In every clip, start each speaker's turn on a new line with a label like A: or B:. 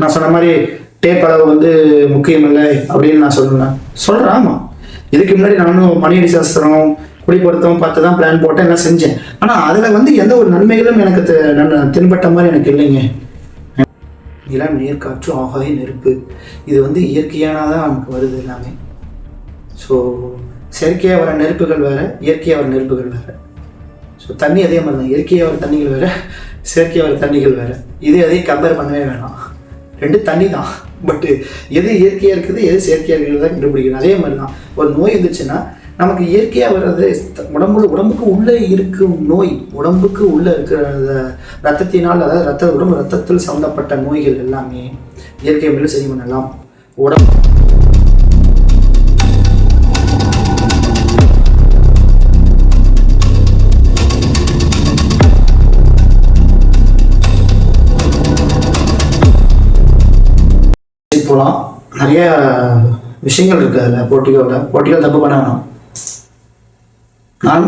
A: நான் சொன்ன மாதிரி டேப் அளவு வந்து முக்கியம் இல்லை அப்படின்னு நான் சொல்லுவேன். சொல்கிறேன் ஆமாம் இதுக்கு முன்னாடி நானும் மணியடி சாஸ்திரம் குடிப்பொருத்தம் பார்த்து தான் பிளான் போட்டேன் எல்லாம் செஞ்சேன். ஆனால் அதில் வந்து எந்த ஒரு நன்மைகளும் எனக்கு தெ- நன்- தென்பட்ட மாதிரி எனக்கு இல்லைங்க. நிலம் நீர் காற்று ஆகாய நெருப்பு இது வந்து இயற்கையானதான் நமக்கு வருது எல்லாமே. ஸோ செயற்கையாக வர நெருப்புகள் வேறு இயற்கையாக வர நெருப்புகள் வேறு. ஸோ தண்ணி அதே மாதிரி தான். இயற்கையாக வர தண்ணிகள் வேறு செயற்கையாக வர தண்ணிகள் வேறு. இது அதையும் கம்பேர் பண்ணவே வேணாம். ரெண்டு தண்ணி தான். பட்டு எது இயற்கையாக இருக்குது எது செயற்கையாக இருக்கிறது தான் கண்டுபிடிக்கணும். அதே மாதிரி தான் ஒரு நோய் இருந்துச்சுன்னா நமக்கு இயற்கையாக வர்றது உடம்புல உடம்புக்கு உள்ளே இருக்கும் நோய் உடம்புக்கு உள்ளே இருக்கிற ரத்தத்தினால் அதாவது ரத்த உடம்பு ரத்தத்தில் சம்மந்தப்பட்ட நோய்கள் எல்லாமே இயற்கை முறையில் சரி பண்ணலாம். உடம்பு போகலாம் நிறைய விஷயங்கள் இருக்கு அதில் போட்டியோவில் போட்டிகள் தப்பு பண்ண வேணாம். நான்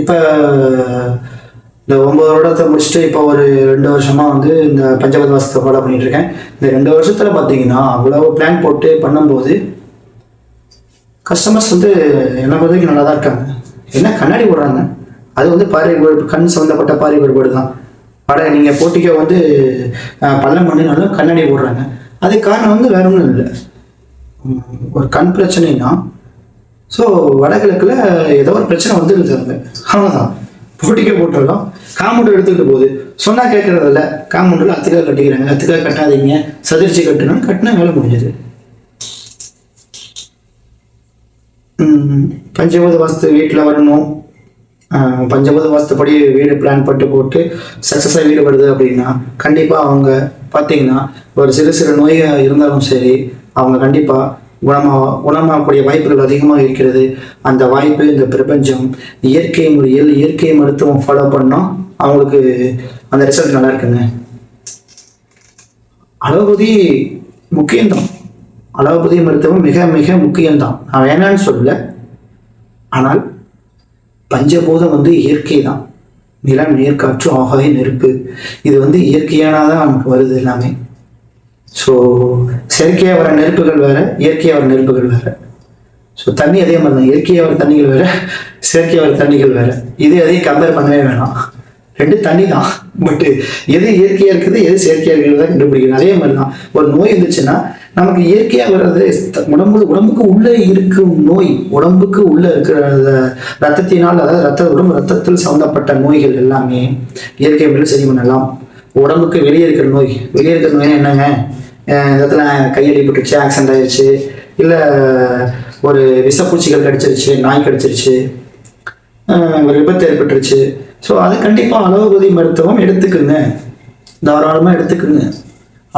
A: இப்போ இந்த ஒம்பது வருடத்தை முடிச்சுட்டு இப்போ ஒரு ரெண்டு வருஷமாக வந்து இந்த பஞ்சபத் வாசத்தை ஃபாலோ பண்ணிட்டு இருக்கேன் இந்த ரெண்டு வருஷத்தில் பார்த்தீங்கன்னா அவ்வளோ பிளான் போட்டு பண்ணும்போது கஸ்டமர்ஸ் வந்து என்னை பொறுத்த நல்லா தான் இருக்காங்க. என்ன கண்ணாடி போடுறாங்க? அது வந்து பாரி கண் சம்மந்தப்பட்ட பார்வை வேறுபாடு தான். பட நீங்கள் போட்டிக்க வந்து பள்ளம் பண்ணினாலும் கண்ணாடி போடுறாங்க. அதுக்கு காரணம் வந்து வேற ஒன்றும் இல்லை. ஒரு கண் பிரச்சனைனா ஸோ வடகிழக்கில் ஏதோ ஒரு பிரச்சனை வந்துருது அங்கே அவ்வளோதான் போட்டிக்கே போட்டுடலாம் காமௌண்ட் எடுத்துக்கிட்டு போகுது. சொன்னால் கேட்குறதில்ல காமௌண்டில் அத்துக்காக கட்டிக்கிறாங்க. அத்துக்காக கட்டாதீங்க. சதிர்ச்சி கட்டணும். கட்டினா வேலை முடிஞ்சது. ம், பஞ்சபூத வாஸ்து வீட்டில் வரணும். பஞ்சபூத வாஸ்துப்படி வீடு பிளான் பட்டு போட்டு சக்ஸஸாக வீடு வருது அப்படின்னா கண்டிப்பாக அவங்க பார்த்தீங்கன்னா ஒரு சிறு சிறு நோயாக இருந்தாலும் சரி அவங்க கண்டிப்பாக குணமாக குணமாகக்கூடிய வாய்ப்புகள் அதிகமாக இருக்கிறது. அந்த வாய்ப்பு இந்த பிரபஞ்சம் இயற்கை முறையில் இயற்கை மருத்துவம் ஃபாலோ பண்ணால் அவங்களுக்கு அந்த ரிசல்ட் நல்லா இருக்குங்க. அலோபதி முக்கியம்தான். அலோபதி மருத்துவம் மிக மிக முக்கியம்தான். நான் வேணான்னு சொல்லல. ஆனால் பஞ்சபூதம் வந்து இயற்கை தான் நிலம் நீர் காற்று ஆகாய நெருப்பு. இது வந்து இயற்கையானதான் நமக்கு வருது எல்லாமே. ஸோ செயற்கையாக வர நெருப்புகள் வேற இயற்கையாக வர நெருப்புகள் வேற. ஸோ தண்ணி அதே மாதிரி தான் இயற்கையாக வர தண்ணிகள் வேற செயற்கையாக வர தண்ணிகள் வேற. இது அதையும் கம்பேர் பண்ணவே வேணாம். ரெண்டு தண்ணி தான் பட்டு எது இயற்கையாக இருக்குது எது செயற்கையாக இருக்கிறது தான் கண்டுபிடிக்கணும். அதே மாதிரி தான் ஒரு நோய் இருந்துச்சுன்னா நமக்கு இயற்கையாக வர்றது உடம்பு உடம்புக்கு உள்ளே இருக்கும் நோய் உடம்புக்கு உள்ளே இருக்கிற ரத்தத்தினால் அதாவது ரத்த உடம்பு ரத்தத்தில் சம்மந்தப்பட்ட நோய்கள் எல்லாமே இயற்கை முறையில் சரி பண்ணலாம். உடம்புக்கு வெளியே இருக்கிற நோய் வெளியே இருக்கிற நோய் என்னங்க? அஹ் இந்த இடத்துல கையடிப்பட்டுருச்சு ஆக்சிடென்ட் ஆயிடுச்சு இல்லை ஒரு விஷப்பூச்சிகள் கடிச்சிருச்சு நாய் கடிச்சிருச்சு ஒரு விபத்து ஏற்பட்டுருச்சு ஸோ அது கண்டிப்பாக அலோபதி மருத்துவம் எடுத்துக்குங்க. தாராளமாக எடுத்துக்குங்க.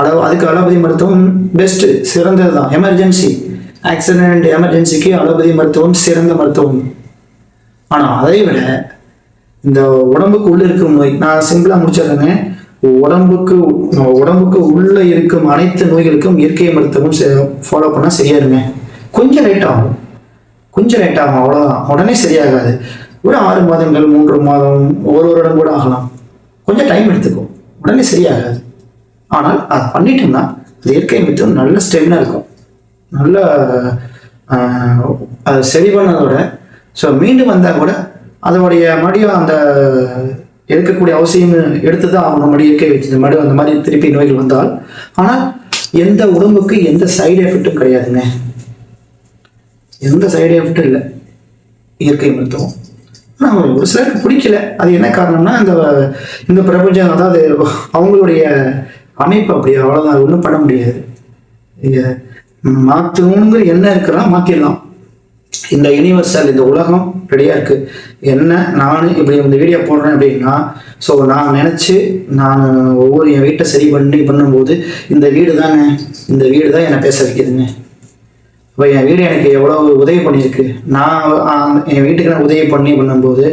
A: அளவு அதுக்கு அலோபதி மருத்துவம் பெஸ்ட்டு சிறந்தது தான். எமர்ஜென்சி ஆக்சிடென்ட் எமர்ஜென்சிக்கு அலோபதி மருத்துவம் சிறந்த மருத்துவம். ஆனால் அதை விட இந்த உடம்புக்கு உள்ளே இருக்கும் நோய் நான் சிம்பிளாக முடிச்சிடுறேங்க. உடம்புக்கு உடம்புக்கு உள்ளே இருக்கும் அனைத்து நோய்களுக்கும் இயற்கை மருத்துவம் ஃபாலோ பண்ணால் சரியாருங்க கொஞ்சம் லேட் ஆகும். கொஞ்சம் லேட் ஆகும் அவ்வளோதான் உடனே சரியாகாது. ஒரு ஆறு மாதங்கள் மூன்று மாதம் ஒரு வருடம் கூட ஆகலாம். கொஞ்சம் டைம் எடுத்துக்கும் உடனே சரியாகாது. ஆனால் அதை பண்ணிட்டோம்னா அது இயற்கை மித்தம் நல்ல ஸ்டெமினாக இருக்கும். நல்ல அது சரி பண்ணதோட ஸோ மீண்டும் வந்தால் கூட அதோடைய மடியும் அந்த எடுக்கக்கூடிய அவசியம் எடுத்து தான் ஆகணும். மறுபடியும் இயற்கை வச்சு மடி அந்த மாதிரி திருப்பி நோய்கள் வந்தால். ஆனால் எந்த உடம்புக்கு எந்த சைடு எஃபெக்ட்டும் கிடையாதுங்க. எந்த சைடு எஃபெக்ட்டும் இல்லை. இயற்கை மருத்துவம். ஆனால் ஒரு சிலருக்கு பிடிக்கல. அது என்ன காரணம்னா இந்த இந்த பிரபஞ்சம் அதாவது அவங்களுடைய அமைப்பு அப்படி அவ்வளோதான் ஒன்றும் பண்ண முடியாது. மாற்றணுங்கிற என்ன இருக்கிறதா மாற்றிடலாம் இந்த யூனிவர்சல் இந்த உலகம் ரெடியாக இருக்குது என்ன நான் இப்படி இந்த வீடியோ போடுறேன் அப்படின்னா ஸோ நான் நினச்சி நான் ஒவ்வொரு என் வீட்டை சரி பண்ணி பண்ணும்போது இந்த வீடு தாங்க இந்த வீடு தான் என்னை பேச வைக்கிதுங்க. இப்போ என் வீடு எனக்கு எவ்வளோ உதவி பண்ணியிருக்கு? நான் என் வீட்டுக்கு நான் உதவி பண்ணி பண்ணும்போது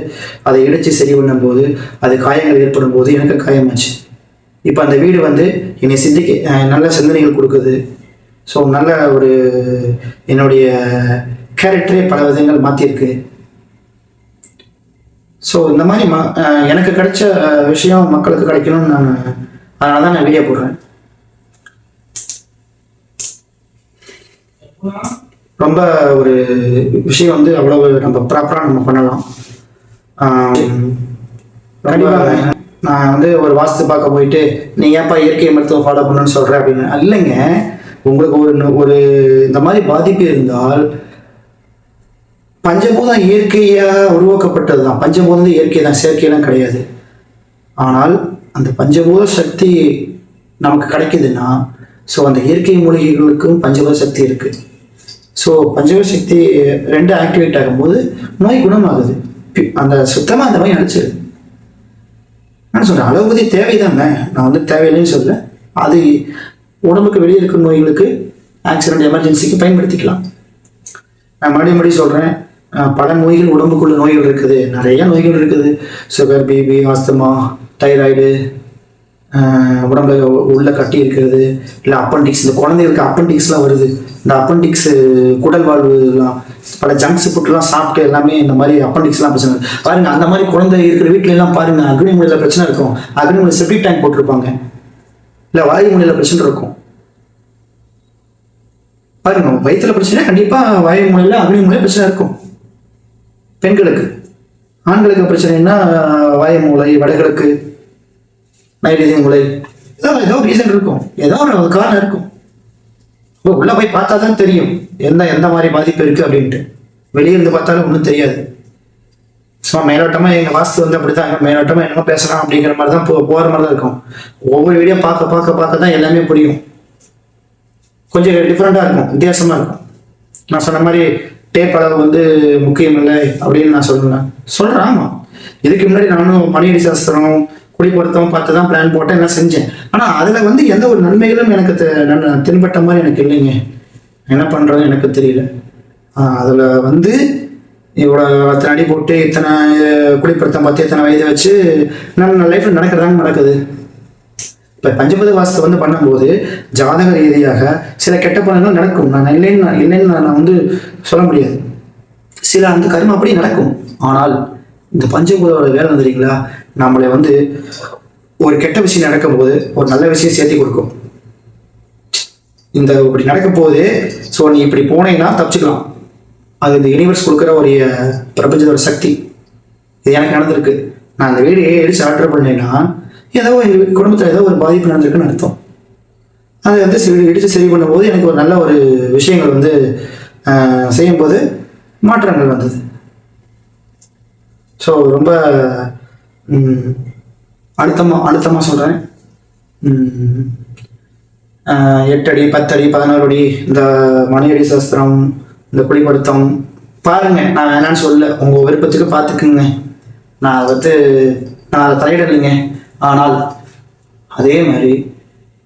A: அதை இடித்து சரி பண்ணும்போது அது காயங்கள் ஏற்படும் போது எனக்கு காயமாச்சு. இப்போ அந்த வீடு வந்து என்னை சிந்திக்க நல்ல சிந்தனைகள் கொடுக்குது. ஸோ நல்ல ஒரு என்னுடைய கேரக்டரே பல விதங்கள் மாற்றிருக்கு ஸோ இந்த மாதிரி ம எனக்கு கிடைச்ச விஷயம் மக்களுக்கு கிடைக்கணும்னு நான் அதனால தான் நான் வீடியோ போடுறேன். ரொம்ப ஒரு விஷயம் வந்து அவ்வளவு நம்ம ப்ராப்பராக நம்ம பண்ணலாம். நான் வந்து ஒரு வாஸ்து பார்க்க போயிட்டு நீ ஏன்ப்பா இயற்கை மருத்துவம் ஃபாலோ பண்ணணும்னு சொல்கிற அப்படின்னு. இல்லைங்க. உங்களுக்கு ஒரு ஒரு இந்த மாதிரி பாதிப்பு இருந்தால் பஞ்சபூதம் இயற்கையாக உருவாக்கப்பட்டது தான். பஞ்சபூதம் இயற்கை தான் செயற்கையெல்லாம் கிடையாது. ஆனால் அந்த பஞ்சபூத சக்தி நமக்கு கிடைக்குதுன்னா ஸோ அந்த இயற்கை மூலிகைகளுக்கும் பஞ்சபூத சக்தி இருக்குது ஸோ பஞ்சக சக்தி ரெண்டு ஆக்டிவேட் ஆகும்போது நோய் குணமாகுது. அந்த சுத்தமாக அந்த நோய் அடிச்சிருது நான் சொல்கிறேன் அலோபதி தேவைதாங்க நான் வந்து தேவையில்லைன்னு சொல்ல அது உடம்புக்கு வெளியே இருக்கிற நோய்களுக்கு ஆக்சிடென்ட் எமர்ஜென்சிக்கு பயன்படுத்திக்கலாம். நான் மறுபடியும் மறுபடியும் சொல்கிறேன் பல நோய்கள் உடம்புக்குள்ள நோய்கள் இருக்குது. நிறைய நோய்கள் இருக்குது. சுகர் பிபி ஆஸ்துமா தைராய்டு உடம்புல உள்ள கட்டி இருக்கிறது இல்லை அப்பண்டிக்ஸ் இந்த குழந்தைகளுக்கு அப்பண்டிக்ஸ்லாம் வருது. இந்த அப்பண்டிக்ஸ் குடல் வாழ்வுலாம் பல ஜங்க்ஸ் ஃபுட்லாம் சாப்பிட்டு எல்லாமே இந்த மாதிரி அப்பண்டிக்ஸ்லாம் பிரச்சனை. பாருங்கள் பாருங்க அந்த மாதிரி குழந்தை இருக்கிற வீட்டில எல்லாம் பாருங்கள் அக்னிமூலையில் பிரச்சனை இருக்கும். அக்னிமூலை செப்டிக் டேங்க் போட்டிருப்பாங்க. இல்லை வாயு மூலையில் பிரச்சனை இருக்கும். பாருங்க வயிற்றுல பிரச்சனை கண்டிப்பாக வாயு மூலையில் அக்னி மூலையில் பிரச்சனை இருக்கும். பெண்களுக்கு. ஆண்களுக்கு பிரச்சனைன்னா வாயு மூலை வடகிழக்கு நைவேதிய உலை. ஏதோ ஏதோ ரீசன் இருக்கும். ஏதோ ஒரு காரணம் இருக்கும். இப்போ உள்ளே போய் பார்த்தா தான் தெரியும். எந்த எந்த மாதிரி பாதிப்பு இருக்குது அப்படின்ட்டு. வெளியே இருந்து பார்த்தாலும் ஒன்றும் தெரியாது. சும்மா மேலோட்டமாக எங்கள் வாஸ்து வந்து அப்படி தான் மேலோட்டமாக என்னமோ பேசுறான் அப்படிங்கிற மாதிரி தான் போ போகிற மாதிரி தான் இருக்கும். ஒவ்வொரு வீடியோ பார்க்க பார்க்க பார்க்க தான் எல்லாமே புரியும். கொஞ்சம் டிஃப்ரெண்ட்டாக இருக்கும். வித்தியாசமாக இருக்கும். நான் சொன்ன மாதிரி டேப் அளவு வந்து முக்கியம் இல்லை அப்படின்னு நான் சொல்லுவேன் சொல்கிறேன் ஆமாம் இதுக்கு முன்னாடி நானும் மணியடி சாஸ்திரம் குடிப்பொருத்தம் பார்த்து தான் பிளான் போட்டேன் எல்லாம் செஞ்சேன். ஆனால் அதில் வந்து எந்த ஒரு நன்மைகளும் எனக்கு தெ- தென்பட்ட மாதிரி எனக்கு இல்லைங்க. என்ன பண்ணுறது எனக்கு தெரியல. அதில் வந்து இவ்வளோ அத்தனை அடி போட்டு இத்தனை குடிப்பொருத்தம் பார்த்து இத்தனை வயது வச்சு நான் லைஃப்பில் நடக்கிறதாங்க நடக்குது. இப்போ பஞ்சபத வாசத்தை வந்து பண்ணும்போது ஜாதக ரீதியாக சில கெட்ட பலன்கள் நடக்கும். நான் இல்லைன்னு இல்லைன்னு நான் நான் வந்து சொல்ல முடியாது. சில அந்த கர்மம் அப்படி நடக்கும். ஆனால் இந்த பஞ்சபூதோட வேலை தெரியுங்களா நம்மளை வந்து ஒரு கெட்ட விஷயம் நடக்கும்போது ஒரு நல்ல விஷயம் சேர்த்து கொடுக்கும். இந்த இப்படி நடக்க போகுது ஸோ நீ இப்படி போனேன்னா தப்பிச்சுக்கலாம். அது இந்த யூனிவர்ஸ் கொடுக்குற ஒரு பிரபஞ்சத்தோட சக்தி. இது எனக்கு நடந்திருக்கு. நான் அந்த வீடு எடுத்து ஆர்டர் பண்ணேன்னா ஏதோ எங்கள் குடும்பத்தில் ஏதோ ஒரு பாதிப்பு நடந்திருக்குன்னு அர்த்தம். அதை வந்து சரி இடித்து சரி பண்ணும்போது எனக்கு ஒரு நல்ல ஒரு விஷயங்கள் வந்து செய்யும்போது மாற்றங்கள் வந்தது. ஸோ ரொம்ப அழுத்தமாக அழுத்தமாக சொல்கிறேன் எட்டடி பத்தடி பதினோரு அடி இந்த மணியடி சாஸ்திரம் இந்த குடிப்படுத்தம் பாருங்க நான் என்னன்னு சொல்ல. உங்கள் விருப்பத்துக்கு பார்த்துக்குங்க நான் அதை வந்து நான் அதை தலையிடலைங்க. ஆனால் அதே மாதிரி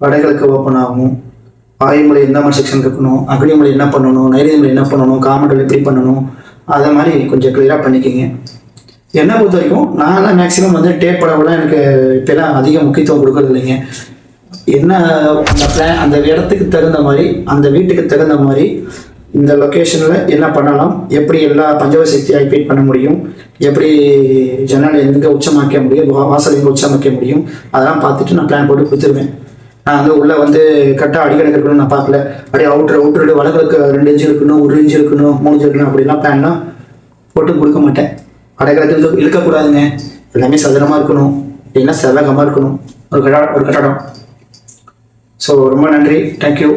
A: வடகிழக்கு ஓப்பன் ஆகும். வாயுமொழி எந்த மாதிரி செக்ஷன் இருக்கணும்? அக்னிமொழி என்ன பண்ணணும்? நைரியமொழி என்ன பண்ணணும்? காமெண்டல் எப்படி பண்ணணும்? அதை மாதிரி கொஞ்சம் கிளியராக பண்ணிக்கோங்க. என்னை பொறுத்த வரைக்கும் நான்லாம் மேக்ஸிமம் வந்து டேப் படம்லாம் எனக்கு இப்போலாம் அதிக முக்கியத்துவம் கொடுக்கறது இல்லைங்க என்ன அந்த பிளான் அந்த இடத்துக்கு தகுந்த மாதிரி அந்த வீட்டுக்கு தகுந்த மாதிரி இந்த லொக்கேஷனில் என்ன பண்ணலாம் எப்படி எல்லா பஞ்சவ சக்தி பண்ண முடியும் எப்படி ஜன்னல் எங்கே உச்சமாக்க முடியும் வா- வாசல் எங்கே உச்சமாக்க முடியும் அதெல்லாம் பார்த்துட்டு நான் பிளான் போட்டு கொடுத்துருவேன். நான் வந்து உள்ளே வந்து கரெக்டாக அடிக்கணக்கு இருக்கணும்னு நான் பார்க்கல. அப்படியே அவுட்ரு அவுட்ரு வடகிழக்கு ரெண்டு இன்ச்சு இருக்கணும் ஒரு இன்ச்சு இருக்கணும் மூணு இன்ச்சு இருக்கணும் அப்படிலாம் பிளான்லாம் போட்டு கொடுக்க மாட்டேன். அடைக்கலத்தில் இழுக்கக்கூடாதுங்க. எல்லாமே சதுரமாக இருக்கணும். இல்லைன்னா செவ்வகமாக இருக்கணும். ஒரு கட்டடம் ஒரு கட்டடம். ஸோ ரொம்ப நன்றி. தேங்க்யூ